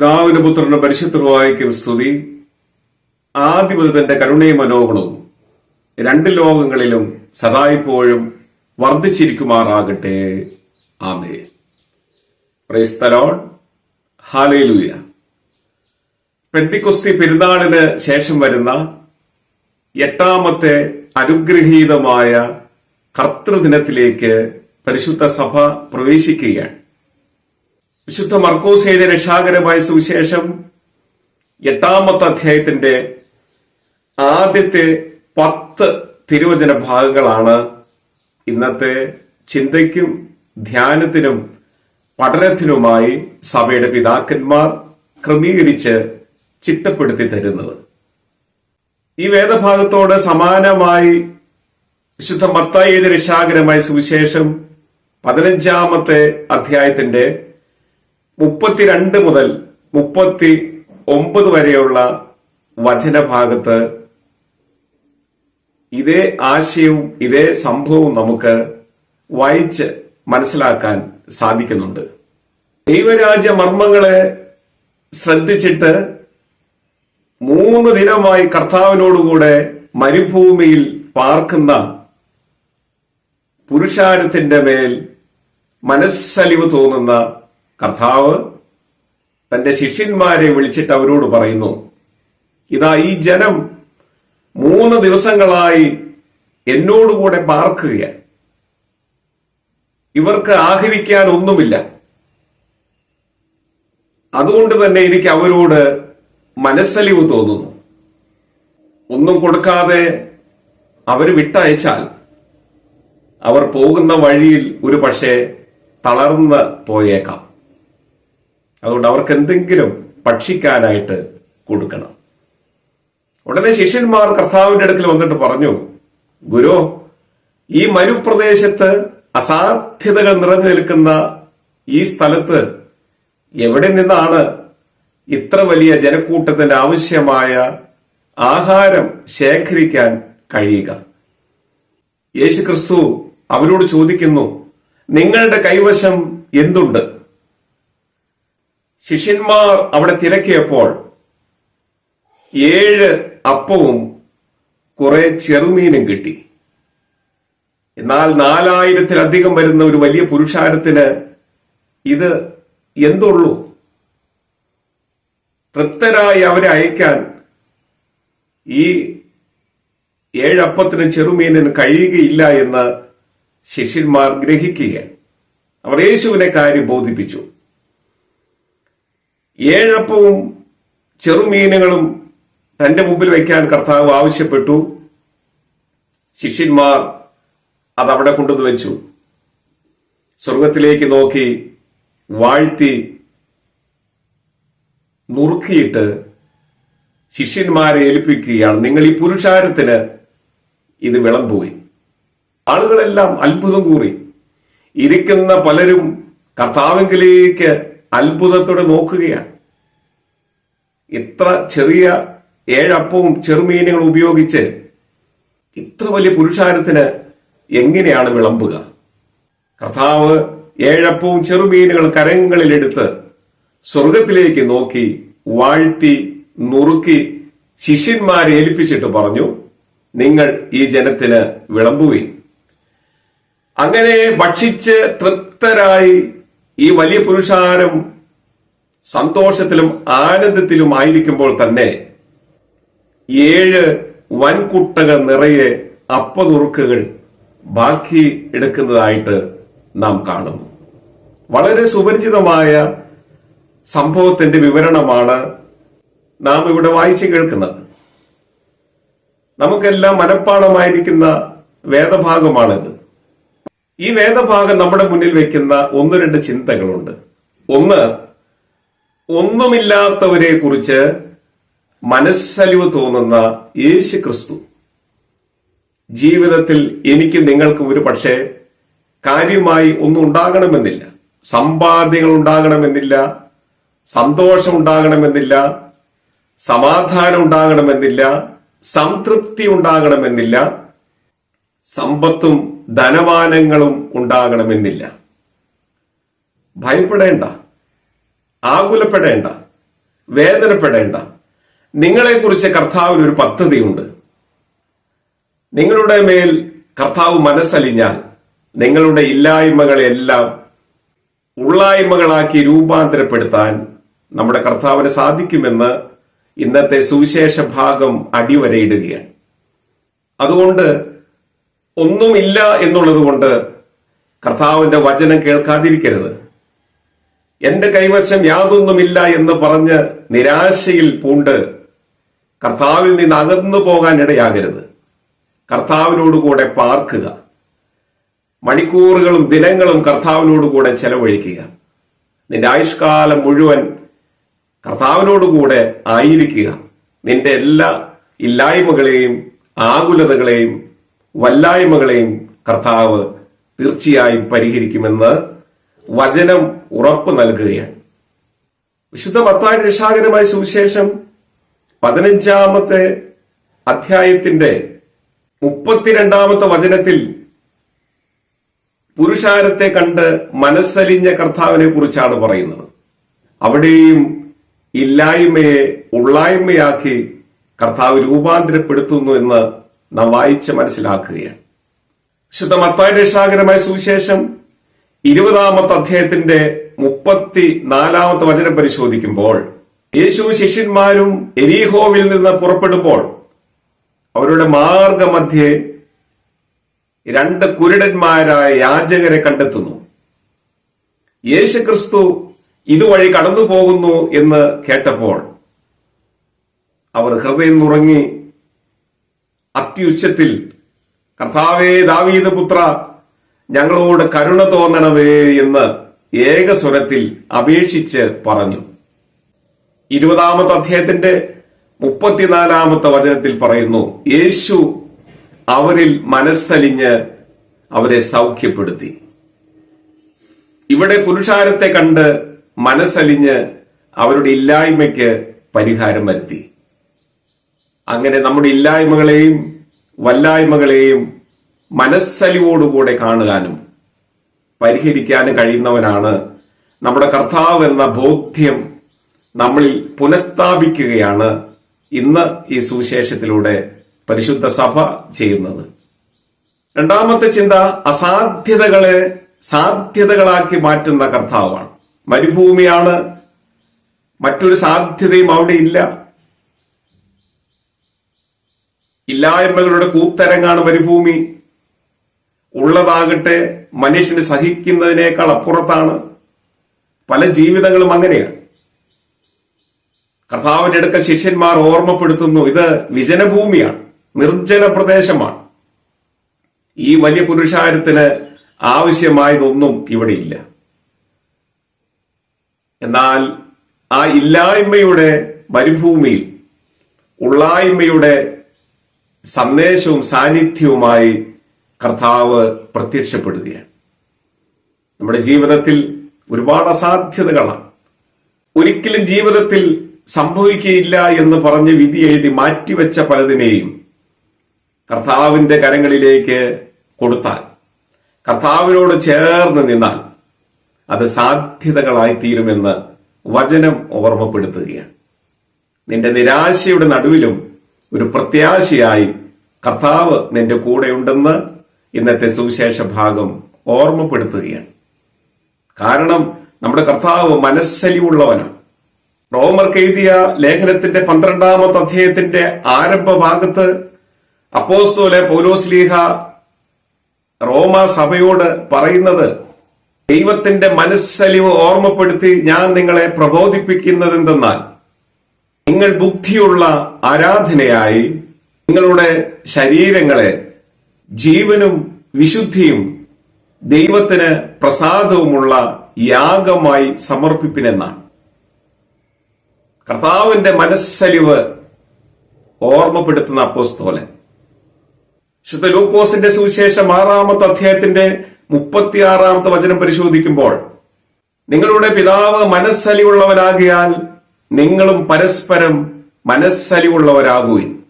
പിതാവിന് പുത്രന് പരിശുദ്ധവായിക്കും സ്തുതി. ആദ്യമുതന്റെ കരുണയും മനോഗുണവും രണ്ട് ലോകങ്ങളിലും സദായിപ്പോഴും വർദ്ധിച്ചിരിക്കുമാറാകട്ടെ. ആമേ ഹാലേലൂയ പെന്തിക്കൊസ്തി പെരുന്നാളിന് ശേഷം വരുന്ന എട്ടാമത്തെ അനുഗ്രഹീതമായ കർത്തൃദിനത്തിലേക്ക് പരിശുദ്ധ സഭ പ്രവേശിക്കുകയാണ്. വിശുദ്ധ മർക്കോസ് എഴുതിയ രക്ഷാകരമായ സുവിശേഷം എട്ടാമത്തെ അധ്യായത്തിന്റെ ആദ്യത്തെ പത്ത് തിരുവചന ഭാഗങ്ങളാണ്. ഇന്നത്തെ ചിന്തയ്ക്കും ധ്യാനത്തിനും പഠനത്തിനുമായി സഭയുടെ പിതാക്കന്മാർ ക്രമീകരിച്ച് ചിട്ടപ്പെടുത്തി തരുന്നത്. ഈ വേദഭാഗത്തോട് സമാനമായി വിശുദ്ധ മത്തായി രക്ഷാകരമായ സുവിശേഷം പതിനഞ്ചാമത്തെ അധ്യായത്തിന്റെ മുപ്പത്തിരണ്ട് മുതൽ മുപ്പത്തി ഒമ്പത് വരെയുള്ള വചനഭാഗത്ത് ഇതേ ആശയവും ഇതേ സംഭവവും നമുക്ക് വായിച്ച് മനസ്സിലാക്കാൻ സാധിക്കുന്നുണ്ട്. ദൈവരാജ്യ മർമ്മങ്ങളെ ശ്രദ്ധിച്ചിട്ട് മൂന്ന് ദിനമായി കർത്താവിനോടുകൂടെ മരുഭൂമിയിൽ പാർക്കുന്ന പുരുഷാരത്തിന്റെ മേൽ മനസ്സലിവ് തോന്നുന്ന കർത്താവ് തന്റെ ശിഷ്യന്മാരെ വിളിച്ചിട്ട് അവരോട് പറയുന്നു ഇതാ ഈ ജനം മൂന്ന് ദിവസങ്ങളായി എന്നോടുകൂടെ പാർക്കുകയാണ്. ഇവർക്ക് ആഹരിക്കാൻ ഒന്നുമില്ല. അതുകൊണ്ട് തന്നെ എനിക്ക് അവരോട് മനസ്സലിവ് തോന്നുന്നു. ഒന്നും കൊടുക്കാതെ അവർ വിട്ടയച്ചാൽ അവർ പോകുന്ന വഴിയിൽ ഒരു പക്ഷേ തളർന്ന് പോയേക്കാം. അതുകൊണ്ട് അവർക്ക് എന്തെങ്കിലും ഭക്ഷിക്കാനായിട്ട് കൊടുക്കണം. ഉടനെ ശിഷ്യന്മാർ കർത്താവിന്റെ അടുക്കൽ വന്നിട്ട് പറഞ്ഞു ഗുരു ഈ മരുപ്രദേശത്ത് അസാധ്യതകൾ നിറഞ്ഞു നിൽക്കുന്ന ഈ സ്ഥലത്ത് എവിടെ നിന്നാണ് ഇത്ര വലിയ ജനക്കൂട്ടത്തിന് ആവശ്യമായ ആഹാരം ശേഖരിക്കാൻ കഴിയുക? യേശു ക്രിസ്തു അവരോട് ചോദിക്കുന്നു നിങ്ങളുടെ കൈവശം എന്തുണ്ട്? ശിഷ്യന്മാർ അവിടെ തിരക്കിയപ്പോൾ ഏഴ് അപ്പവും കുറെ ചെറുമീനും കിട്ടി. എന്നാൽ നാലായിരത്തിലധികം വരുന്ന ഒരു വലിയ പുരുഷാരത്തിന് ഇത് എന്തുള്ളൂ? തൃപ്തരായി അവരെ അയക്കാൻ ഈ ഏഴപ്പത്തിനും ചെറുമീനിന് കഴിയുകയില്ല എന്ന് ശിഷ്യന്മാർ ഗ്രഹിക്കുകയാണ്. അവർ യേശുവിനെ കാര്യം ബോധിപ്പിച്ചു. ഏഴപ്പവും ചെറുമീനുകളും തന്റെ മുമ്പിൽ വയ്ക്കാൻ കർത്താവ് ആവശ്യപ്പെട്ടു. ശിഷ്യന്മാർ അതവിടെ കൊണ്ടുവന്ന് വെച്ചു. സ്വർഗത്തിലേക്ക് നോക്കി വാഴ്ത്തി നുറുക്കിയിട്ട് ശിഷ്യന്മാരെ ഏൽപ്പിക്കുകയാണ്. നിങ്ങൾ ഈ പുരുഷാരത്തിന് ഇത് വിളമ്പുകയും ആളുകളെല്ലാം അത്ഭുതം കൂറി. ഇരിക്കുന്ന പലരും കർത്താവിങ്കിലേക്ക് അത്ഭുതത്തോടെ നോക്കുകയാണ്. ഇത്ര ചെറിയ ഏഴപ്പവും ചെറുമീനുകൾ ഉപയോഗിച്ച് ഇത്ര വലിയ പുരുഷാരത്തിന് എങ്ങനെയാണ് വിളമ്പുക? കർത്താവ് ഏഴപ്പവും ചെറുമീനുകൾ കരങ്ങളിലെടുത്ത് സ്വർഗത്തിലേക്ക് നോക്കി വാഴ്ത്തി നുറുക്കി ശിഷ്യന്മാരെ ഏൽപ്പിച്ചിട്ട് പറഞ്ഞു നിങ്ങൾ ഈ ജനത്തിന് വിളമ്പുവിൻ. അങ്ങനെ ഭക്ഷിച്ച് തൃപ്തരായി ഈ വലിയ പുരുഷാരം സന്തോഷത്തിലും ആനന്ദത്തിലും ആയിരിക്കുമ്പോൾ തന്നെ ഏഴ് വൻകുട്ടകൾ നിറയെ അപ്പനുറുക്കുകൾ ബാക്കി എടുക്കുന്നതായിട്ട് നാം കാണുന്നു. വളരെ സുപരിചിതമായ സംഭവത്തിന്റെ വിവരണമാണ് നാം ഇവിടെ വായിച്ചു കേൾക്കുന്നത്. നമുക്കെല്ലാം മനഃപ്പാടമായിരിക്കുന്ന വേദഭാഗമാണിത്. ഈ വേദഭാഗം നമ്മുടെ മുന്നിൽ വെക്കുന്ന ഒന്ന് രണ്ട് ചിന്തകളുണ്ട്. ഒന്ന് ഒന്നുമില്ലാത്തവരെ കുറിച്ച് മനസ്സലിവ് തോന്നുന്ന യേശു ക്രിസ്തു ജീവിതത്തിൽ എനിക്ക് നിങ്ങൾക്കും ഒരു പക്ഷേ കാര്യമായി ഒന്നും ഉണ്ടാകണമെന്നില്ല. സമ്പാദ്യങ്ങൾ ഉണ്ടാകണമെന്നില്ല സന്തോഷം ഉണ്ടാകണമെന്നില്ല സമാധാനം ഉണ്ടാകണമെന്നില്ല സംതൃപ്തി ഉണ്ടാകണമെന്നില്ല സമ്പത്തും ധനമാനങ്ങളും ഉണ്ടാകണമെന്നില്ല. ഭയപ്പെടേണ്ട. ആകുലപ്പെടേണ്ട. വേദനപ്പെടേണ്ട. നിങ്ങളെക്കുറിച്ച് കർത്താവിന് ഒരു പദ്ധതിയുണ്ട്. നിങ്ങളുടെ മേൽ കർത്താവ് മനസ്സലിഞ്ഞാൽ നിങ്ങളുടെ ഇല്ലായ്മകളെല്ലാം ഉള്ളായ്മകളാക്കി രൂപാന്തരപ്പെടുത്താൻ നമ്മുടെ കർത്താവിന് സാധിക്കുമെന്ന് ഇന്നത്തെ സുവിശേഷ ഭാഗം അടിവരയിടുകയാണ്. അതുകൊണ്ട് ഒന്നുമില്ല എന്നുള്ളത് കൊണ്ട് കർത്താവിന്റെ വചനം കേൾക്കാതിരിക്കരുത്. എന്റെ കൈവശം യാതൊന്നുമില്ല എന്ന് പറഞ്ഞ് നിരാശയിൽ പൂണ്ട് കർത്താവിൽ നിന്ന് അകന്നു പോകാൻ ഇടയാകരുത്. കർത്താവിനോടുകൂടെ പാർക്കുക. മണിക്കൂറുകളും ദിനങ്ങളും കർത്താവിനോടുകൂടെ ചെലവഴിക്കുക. നിന്റെ ആയുഷ്കാലം മുഴുവൻ കർത്താവിനോടുകൂടെ ആയിരിക്കുക. നിന്റെ എല്ലാ ഇല്ലായ്മകളെയും ആകുലതകളെയും വല്ലായ്മകളെയും കർത്താവ് തീർച്ചയായും പരിഹരിക്കുമെന്ന് വചനം ഉറപ്പ് നൽകുകയാണ്. വിശുദ്ധ മത്തായ രക്ഷാകരമായ സുവിശേഷം പതിനഞ്ചാമത്തെ അധ്യായത്തിന്റെ മുപ്പത്തിരണ്ടാമത്തെ വചനത്തിൽ പുരുഷാരത്തെ കണ്ട് മനസ്സലിഞ്ഞ കർത്താവിനെ കുറിച്ചാണ് പറയുന്നത്. അവിടെയും ഇല്ലായ്മയെ ഉള്ളായ്മയാക്കി കർത്താവ് രൂപാന്തരപ്പെടുത്തുന്നു എന്ന് നാം വായിച്ച് മനസ്സിലാക്കുകയാണ്. ശുദ്ധ മത്തായ രക്ഷാകരമായ സുവിശേഷം ഇരുപതാമത്തെ അധ്യായത്തിന്റെ മുപ്പത്തി നാലാമത്തെ വചനം പരിശോധിക്കുമ്പോൾ യേശു ശിഷ്യന്മാരും എരീഹോവിൽ നിന്ന് പുറപ്പെടുമ്പോൾ അവരുടെ മാർഗമധ്യേ രണ്ട് കുരുടന്മാരായ യാചകരെ കണ്ടെത്തുന്നു. യേശുക്രിസ്തു ഇതുവഴി കടന്നു പോകുന്നു എന്ന് കേട്ടപ്പോൾ അവർ ഹൃദയം നുറങ്ങി അത്യുച്ചത്തിൽ കർത്താവേ ദാവീദ് പുത്ര ഞങ്ങളോട് കരുണ തോന്നണമേ എന്ന് ഏകസ്വരത്തിൽ അപേക്ഷിച്ച് പറഞ്ഞു. ഇരുപതാമത്തെ അധ്യായത്തിന്റെ മുപ്പത്തിനാലാമത്തെ വചനത്തിൽ പറയുന്നു യേശു അവരിൽ മനസ്സലിഞ്ഞ് അവരെ സൗഖ്യപ്പെടുത്തി. ഇവിടെ പുരുഷാരത്തെ കണ്ട് മനസ്സലിഞ്ഞ് അവരുടെ ഇല്ലായ്മയ്ക്ക് പരിഹാരം വരുത്തി. അങ്ങനെ നമ്മുടെ ഇല്ലായ്മകളെയും വല്ലായ്മകളെയും മനസ്സലിവോടുകൂടെ കാണുവാനും പരിഹരിക്കാനും കഴിയുന്നവനാണ് നമ്മുടെ കർത്താവ് എന്ന ബോധ്യം നമ്മളിൽ പുനഃസ്ഥാപിക്കുകയാണ് ഇന്ന് ഈ സുവിശേഷത്തിലൂടെ പരിശുദ്ധ സഭ ചെയ്യുന്നത്. രണ്ടാമത്തെ ചിന്ത അസാധ്യതകളെ സാധ്യതകളാക്കി മാറ്റുന്ന കർത്താവാണ്. മരുഭൂമിയാണ്. മറ്റൊരു സാധ്യതയും അവിടെ ഇല്ല. ഇല്ലായ്മകളുടെ കൂത്തരങ്ങാണ് മരുഭൂമി. ഉള്ളതാകട്ടെ മനുഷ്യന് സഹിക്കുന്നതിനേക്കാൾ അപ്പുറത്താണ്. പല ജീവിതങ്ങളും അങ്ങനെയാണ്. കർത്താവിന്റെ അടുക്ക ശിഷ്യന്മാർ ഓർമ്മപ്പെടുത്തുന്നു ഇത് വിജനഭൂമിയാണ് നിർജന പ്രദേശമാണ്. ഈ വലിയ പുരുഷാരത്തിന് ആവശ്യമായതൊന്നും ഇവിടെയില്ല എന്നാൽ ആ ഇല്ലായ്മയുടെ മരുഭൂമിയിൽ ഉള്ളായ്മയുടെ സന്ദേശവും സാന്നിധ്യവുമായി കർത്താവ് പ്രത്യക്ഷപ്പെടുകയാണ്. നമ്മുടെ ജീവിതത്തിൽ ഒരുപാട് അസാധ്യതകളാണ്. ഒരിക്കലും ജീവിതത്തിൽ സംഭവിക്കുകയില്ല എന്ന് പറഞ്ഞ് വിധി എഴുതി മാറ്റിവെച്ച പലതിനെയും കർത്താവിന്റെ കരങ്ങളിലേക്ക് കൊടുത്താൽ കർത്താവിനോട് ചേർന്ന് നിന്നാൽ അത് സാധ്യതകളായി തീരുമെന്ന് വചനം ഓർമ്മപ്പെടുത്തുകയാണ്. നിന്റെ നിരാശയുടെ നടുവിലും ഒരു പ്രത്യാശയായി കർത്താവ് നിന്റെ കൂടെയുണ്ടെന്ന് ഇന്നത്തെ സുവിശേഷ ഭാഗം ഓർമ്മപ്പെടുത്തുകയാണ്. കാരണം നമ്മുടെ കർത്താവ് മനസ്സലിവുള്ളവനാണ്. റോമർക്ക് എഴുതിയ ലേഖനത്തിന്റെ പന്ത്രണ്ടാമത്തെ അധ്യായത്തിന്റെ ആരംഭ ഭാഗത്ത് അപ്പോസ്തോലെ പൗലോസ്ലീഹ റോമ സഭയോട് പറയുന്നത് ദൈവത്തിന്റെ മനസ്സലിവ് ഓർമ്മപ്പെടുത്തി ഞാൻ നിങ്ങളെ പ്രബോധിപ്പിക്കുന്നത് എന്തെന്നാൽ നിങ്ങൾ ബുദ്ധിയുള്ള ആരാധനയായി നിങ്ങളുടെ ശരീരങ്ങളെ ജീവനും വിശുദ്ധിയും ദൈവത്തിന് പ്രസാദവുമുള്ള യാഗമായി സമർപ്പിപ്പിനെന്നാണ്. കർത്താവിന്റെ മനസ്സലിവ് ഓർമ്മപ്പെടുത്തുന്ന അപ്പോസ്തോലൻ. ശുദ്ധ ലൂക്കോസിന്റെ സുവിശേഷം ആറാമത്തെ അധ്യായത്തിന്റെ മുപ്പത്തിയാറാമത്തെ വചനം പരിശോധിക്കുമ്പോൾ നിങ്ങളുടെ പിതാവ് മനസ്സലിവുള്ളവനാകിയാൽ നിങ്ങളും പരസ്പരം മനസ്സലിവുള്ളവരാകുവിൻ.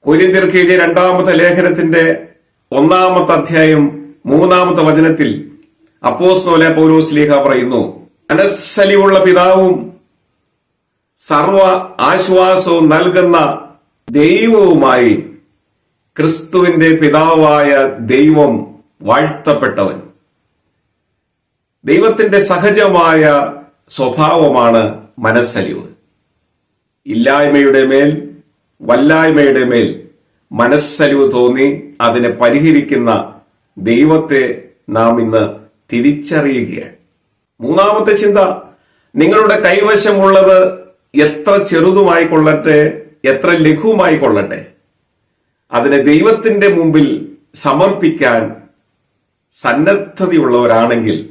കൊരിന്തിർക്ക് എഴുതിയ രണ്ടാമത്തെ ലേഖനത്തിന്റെ ഒന്നാമത്തെ അധ്യായം മൂന്നാമത്തെ വചനത്തിൽ അപ്പോസ്തോലെ പൗലോസ് ലേഖ പറയുന്നു മനസ്സലിവുള്ള പിതാവും സർവ ആശ്വാസവും നൽകുന്ന ദൈവവുമായി ക്രിസ്തുവിന്റെ പിതാവായ ദൈവം വാഴ്ത്തപ്പെട്ടവൻ. ദൈവത്തിന്റെ സഹജമായ സ്വഭാവമാണ് മനസ്സലിവ്. ഇല്ലായ്മയുടെ മേൽ വല്ലായ്മയുടെ മേൽ മനസ്സലിവ് തോന്നി അതിനെ പരിഹരിക്കുന്ന ദൈവത്തെ നാം ഇന്ന് തിരിച്ചറിയുകയാണ്. മൂന്നാമത്തെ ചിന്ത നിങ്ങളുടെ കൈവശമുള്ളത് എത്ര ചെറുതുമായി കൊള്ളട്ടെ എത്ര ലഘുവുമായി കൊള്ളട്ടെ. അതിനെ ദൈവത്തിന്റെ മുമ്പിൽ സമർപ്പിക്കാൻ സന്നദ്ധതയുള്ളവരാണെങ്കിൽ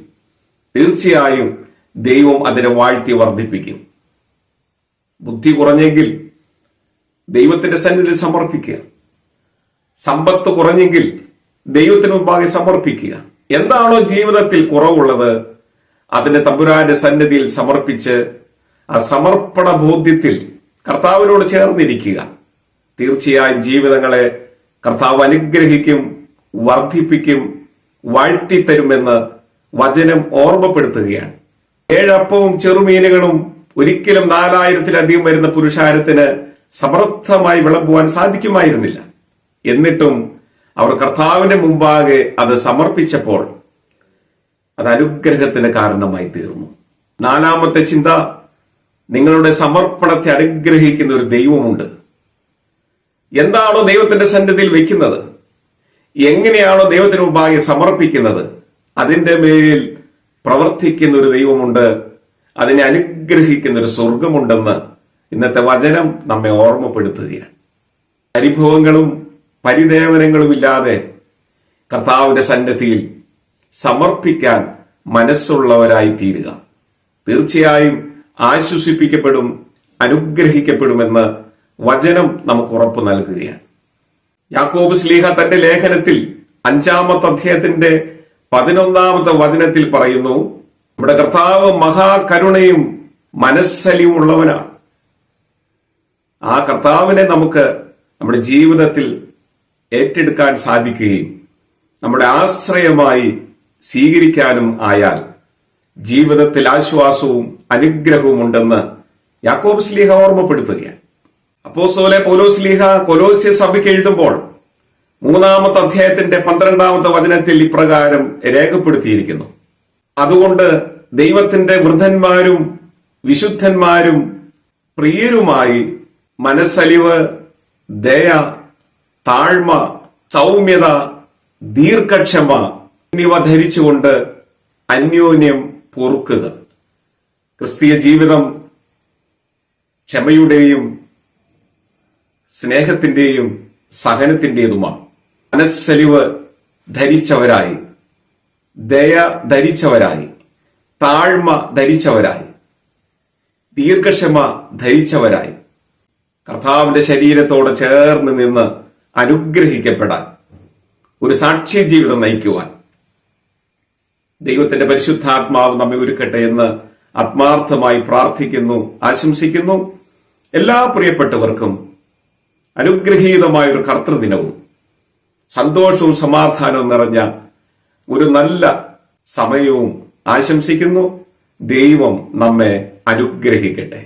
തീർച്ചയായും ദൈവം അതിനെ വാഴ്ത്തി വർദ്ധിപ്പിക്കും. ബുദ്ധി കുറഞ്ഞെങ്കിൽ ദൈവത്തിന്റെ സന്നിധി സമർപ്പിക്കുക. സമ്പത്ത് കുറഞ്ഞെങ്കിൽ ദൈവത്തിന് മുമ്പാകെ സമർപ്പിക്കുക. എന്താണോ ജീവിതത്തിൽ കുറവുള്ളത് അതിനെ തമ്പുരാന്റെ സന്നിധിയിൽ സമർപ്പിച്ച് ആ സമർപ്പണ ബോധ്യത്തിൽ കർത്താവിനോട് ചേർന്നിരിക്കുക. തീർച്ചയായും ജീവിതങ്ങളെ കർത്താവ് അനുഗ്രഹിക്കും വർദ്ധിപ്പിക്കും വാഴ്ത്തിത്തരുമെന്ന് വചനം ഓർമ്മപ്പെടുത്തുകയാണ്. ഏഴപ്പവും ചെറുമീനുകളും ഒരിക്കലും നാലായിരത്തിലധികം വരുന്ന പുരുഷാരത്തിന് സമർത്ഥമായി വിളമ്പുവാൻ സാധിക്കുമായിരുന്നില്ല. എന്നിട്ടും അവർ കർത്താവിന്റെ മുമ്പാകെ അത് സമർപ്പിച്ചപ്പോൾ അത് അനുഗ്രഹത്തിന് കാരണമായി തീർന്നു. നാലാമത്തെ ചിന്ത നിങ്ങളുടെ സമർപ്പണത്തെ അനുഗ്രഹിക്കുന്ന ഒരു ദൈവമുണ്ട്. എന്താണോ ദൈവത്തിന്റെ സന്നിധിയിൽ വെക്കുന്നത്? എങ്ങനെയാണോ ദൈവത്തിന് മുമ്പാകെ സമർപ്പിക്കുന്നത്? അതിന്റെ മേൽ പ്രവർത്തിക്കുന്ന ഒരു ദൈവമുണ്ട് അതിനെ അനുഗ്രഹിക്കുന്ന ഒരു സ്വർഗമുണ്ടെന്ന് ഇന്നത്തെ വചനം നമ്മെ ഓർമ്മപ്പെടുത്തുകയാണ്. പരിഭവങ്ങളും പരിദേവനങ്ങളും ഇല്ലാതെ കർത്താവിന്റെ സന്നദ്ധിയിൽ സമർപ്പിക്കാൻ മനസ്സുള്ളവരായി തീരുക തീർച്ചയായും ആശ്വസിപ്പിക്കപ്പെടും അനുഗ്രഹിക്കപ്പെടുമെന്ന് വചനം നമുക്ക് ഉറപ്പ് നൽകുകയാണ്. യാക്കോബ് സ്ലീഹ തന്റെ ലേഖനത്തിൽ അഞ്ചാമത്തെ അധ്യായത്തിന്റെ പതിനൊന്നാമത്തെ വചനത്തിൽ പറയുന്നു നമ്മുടെ കർത്താവ് മഹാകരുണയും മനസ്സലിയും ഉള്ളവനാണ്. ആ കർത്താവിനെ നമുക്ക് നമ്മുടെ ജീവിതത്തിൽ ഏറ്റെടുക്കാൻ സാധിക്കുകയും നമ്മുടെ ആശ്രയമായി സ്വീകരിക്കാനും ആയാൽ ജീവിതത്തിൽ ആശ്വാസവും അനുഗ്രഹവും ഉണ്ടെന്ന് യാക്കോബ് സ്ലീഹ ഓർമ്മപ്പെടുത്തുകയാണ്. അപ്പോസോലെ പോലോസ്ലീഹ കൊലോസ്യ സഭയ്ക്ക് എഴുതുമ്പോൾ മൂന്നാമത്തെ അധ്യായത്തിന്റെ പന്ത്രണ്ടാമത്തെ വചനത്തിൽ ഇപ്രകാരം രേഖപ്പെടുത്തിയിരിക്കുന്നു. അതുകൊണ്ട് ദൈവത്തിന്റെ വൃദ്ധന്മാരും വിശുദ്ധന്മാരും പ്രിയരുമായി മനസ്സലിവ് ദയ താഴ്മ സൗമ്യത ദീർഘക്ഷമ എന്നിവ ധരിച്ചുകൊണ്ട് അന്യോന്യം പൊറുക്കുക. ക്രിസ്തീയ ജീവിതം ക്ഷമയുടെയും സ്നേഹത്തിന്റെയും സഹനത്തിന്റേതുമാണ്. മനസ്സലിവ് ധരിച്ചവരായി. ദയ ധരിച്ചവരായി. താഴ്മ ധരിച്ചവരായി. ദീർഘക്ഷമ ധരിച്ചവരായി. കർത്താവിന്റെ ശരീരത്തോട് ചേർന്ന് നിന്ന് അനുഗ്രഹിക്കപ്പെടാൻ ഒരു സാക്ഷി ജീവിതം നയിക്കുവാൻ. ദൈവത്തിന്റെ പരിശുദ്ധാത്മാവ് നമ്മെ ഒരുക്കട്ടെ എന്ന് ആത്മാർത്ഥമായി പ്രാർത്ഥിക്കുന്നു ആശംസിക്കുന്നു. എല്ലാ പ്രിയപ്പെട്ടവർക്കും അനുഗ്രഹീതമായ ഒരു കർത്തൃദിനവും സന്തോഷവും സമാധാനവും നിറഞ്ഞ ഒരു നല്ല സമയവും ആശംസിക്കുന്നു. ദൈവം നമ്മെ അനുഗ്രഹിക്കട്ടെ.